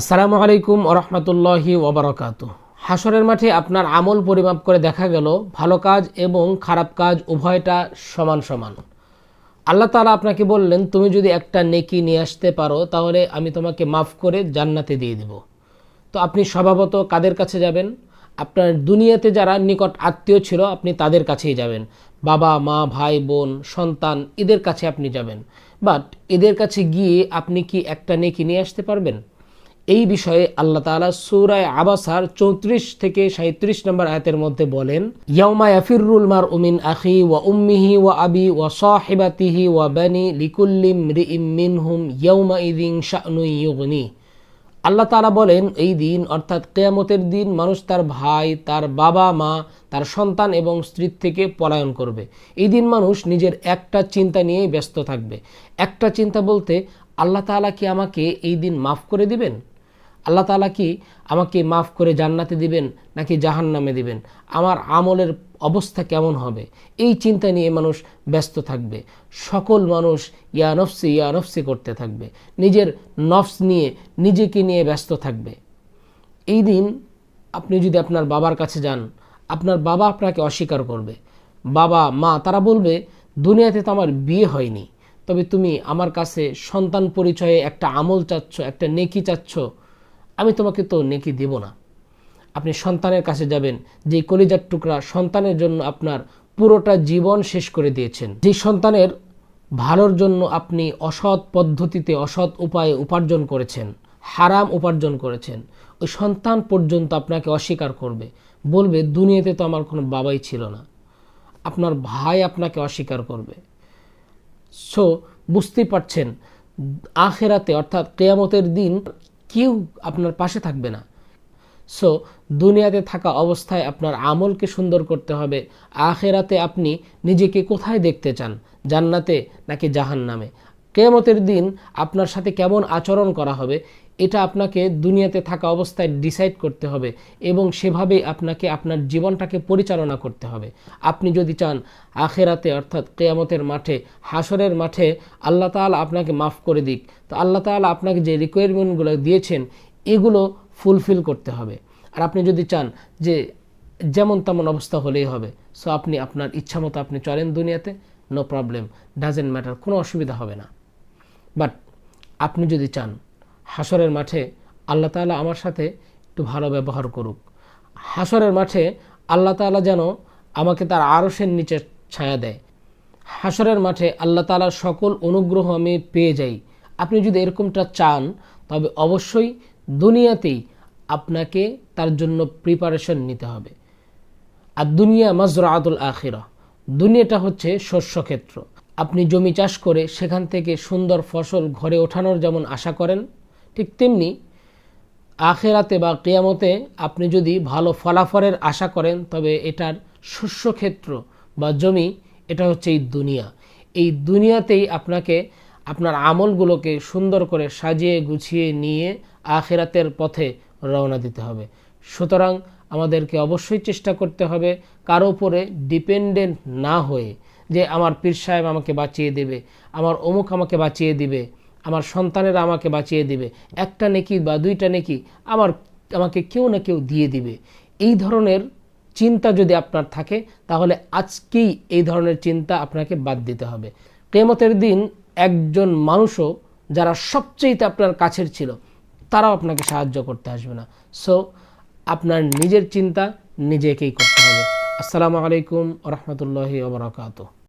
আসসালামু আলাইকুম ওরহমতুল্লাহি ওবরাকাত হাসরের মাঠে আপনার আমল পরিমাপ করে দেখা গেল, ভালো কাজ এবং খারাপ কাজ উভয়টা সমান সমান। আল্লাহ তাআলা আপনাকে বললেন, তুমি যদি একটা নেকি নিয়ে আসতে পারো, তাহলে আমি তোমাকে মাফ করে জান্নাতে দিয়ে দিব। তো আপনি স্বভাবত কাদের কাছে যাবেন? আপনার দুনিয়াতে যারা নিকট আত্মীয় ছিল, আপনি তাদের কাছেই যাবেন। বাবা, মা, ভাই, বোন, সন্তান, এদের কাছে আপনি যাবেন। বাট এদের কাছে গিয়ে আপনি কি একটা নেকি নিয়ে আসতে পারবেন? এই বিষয়ে আল্লাহ তাআলা সূরায় আবাসার চৌত্রিশ থেকে সাঁত্রিশ নম্বর আয়াতের মধ্যে বলেন, ইয়াউমা ইয়াফিরুল মার উমিন আখি ওয়া উম্মিহি ওয়া আবি ওয়া সাহিবাতিহি ওয়া বানি লিকুল্লিম রিইম মিনহুম ইয়াউমা ইদিন শা'নু ইউগনি। আল্লাহ তাআলা বলেন, এই দিন, অর্থাৎ কেয়ামতের দিন, মানুষ তার ভাই, তার বাবা, মা, তার সন্তান এবং স্ত্রীর থেকে পলায়ন করবে। এই দিন মানুষ নিজের একটা চিন্তা নিয়েই ব্যস্ত থাকবে। একটা চিন্তা বলতে, আল্লাহ তাআলা কি আমাকে এই দিন মাফ করে দিবেন? আল্লাহ তাআলা কি আমাকে মাফ করে জান্নাতে দিবেন নাকি জাহান নামে দিবেন? আমার আমলের অবস্থা কেমন হবে? এই চিন্তা নিয়ে মানুষ ব্যস্ত থাকবে। সকল মানুষ ইয়া নফসি ইয়া নফসি করতে থাকবে। নিজের নফস নিয়ে, নিজেকে নিয়ে ব্যস্ত থাকবে। এই দিন আপনি যদি আপনার বাবার কাছে যান, আপনার বাবা আপনাকে অস্বীকার করবে। বাবা, মা, তারা বলবে, দুনিয়াতে তো আমার বিয়ে হয়নি। তবে তুমি আমার কাছে সন্তান পরিচয়ে একটা আমল চাচ্ছ, একটা নেকি চাচ্ছ আমি তোমাকে তো নেকি দেব না। আপনি সন্তানের কাছে যাবেন যে কলিজার টুকরা সন্তানের জন্য আপনার পুরোটা জীবন শেষ করে দিয়েছেন। যে সন্তানের ভালোর জন্য আপনি অসৎ পদ্ধতিতে, অসৎ উপায়ে উপার্জন করেছেন, হারাম উপার্জন করেছেন, ওই সন্তান পর্যন্ত আপনাকে অস্বীকার করবে। বলবে, দুনিয়াতে তো আমার কোনো বাবাই ছিল না। আপনার ভাই আপনাকে অস্বীকার করবে। সো বুঝতেই পারছেন, আখেরাতে অর্থাৎ কেয়ামতের দিন কেউ আপনার পাশে থাকবে না। সো দুনিয়াতে থাকা অবস্থায় আপনার আমলকে সুন্দর করতে হবে। আখেরাতে আপনি নিজেকে কোথায় দেখতে চান? জান্নাতে নাকি জাহান নামে কেয়ামতের দিন আপনার সাথে কেমন আচরণ করা হবে, এটা আপনাকে দুনিয়াতে থাকা অবস্থায় ডিসাইড করতে হবে এবং সেভাবেই আপনাকে আপনার জীবনটাকে পরিচালনা করতে হবে। আপনি যদি চান আখেরাতে অর্থাৎ কেয়ামতের মাঠে হাসরের মাঠে আল্লাহ তাআলা আপনাকে মাফ করে দিক, তো আল্লাহ তাআলা আপনাকে যে রিকোয়ারমেন্টগুলো দিয়েছেন, এগুলো ফুলফিল করতে হবে। আর আপনি যদি চান যে যেমন তেমন অবস্থা হলেই হবে সো আপনি আপনার ইচ্ছা মতো আপনি চলেন দুনিয়াতে নো প্রবলেম ডাজেন্ট ম্যাটার কোনো অসুবিধা হবে না। বাট আপনি যদি চান হাসরের মাঠে আল্লাহ তাআলা আমার সাথে একটু ভালো ব্যবহার করুক। হাসরের মাঠে আল্লাহ তাআলা যেন আমাকে তার আরসের নিচে ছায়া দেয়। হাসরের মাঠে আল্লাহ তাআলার সকল অনুগ্রহ আমি পেয়ে যাই। আপনি যদি এরকমটা চান, তবে অবশ্যই দুনিয়াতেই আপনাকে তার জন্য প্রিপারেশন নিতে হবে। আর দুনিয়া মাজরাতুল আখিরা। দুনিয়াটা হচ্ছে শস্যক্ষেত্র। আপনি জমি চাষ করে সেখান থেকে সুন্দর ফসল ঘরে ওঠানোর যেমন আশা করেন, ঠিক তেমনি আখেরাতে বা কেয়ামতে আপনি যদি ভালো ফলাফলের আশা করেন, তবে এটার শস্যক্ষেত্র বা জমি, এটা হচ্ছে এই দুনিয়া। এই দুনিয়াতেই আপনাকে আপনার আমলগুলোকে সুন্দর করে সাজিয়ে গুছিয়ে নিয়ে আখেরাতের পথে রওনা দিতে হবে। সুতরাং আমাদেরকে অবশ্যই চেষ্টা করতে হবে কারও উপরে ডিপেন্ডেন্ট না হয়ে যে আমার পীর সাহেব আমাকে বাঁচিয়ে দেবে, আমার অমুক আমাকে বাঁচিয়ে দিবে, আমার সন্তানেরা আমাকে বাঁচিয়ে দিবে, একটা নেকি বা দুইটা নেকি আমার, আমাকে কেউ না কেউ দিয়ে দিবে। এই ধরনের চিন্তা যদি আপনার থাকে, তাহলে আজকেই এই ধরনের চিন্তা আপনাকে বাদ দিতে হবে। কেমতের দিন একজন মানুষও যারা সবচেয়ে আপনার কাছের ছিল, তারাও আপনাকে সাহায্য করতে আসবে না। সো আপনার নিজের চিন্তা নিজেকেই করতে হবে। আসসালামু আলাইকুম রহমতুল্লাহি ওবরাকাতু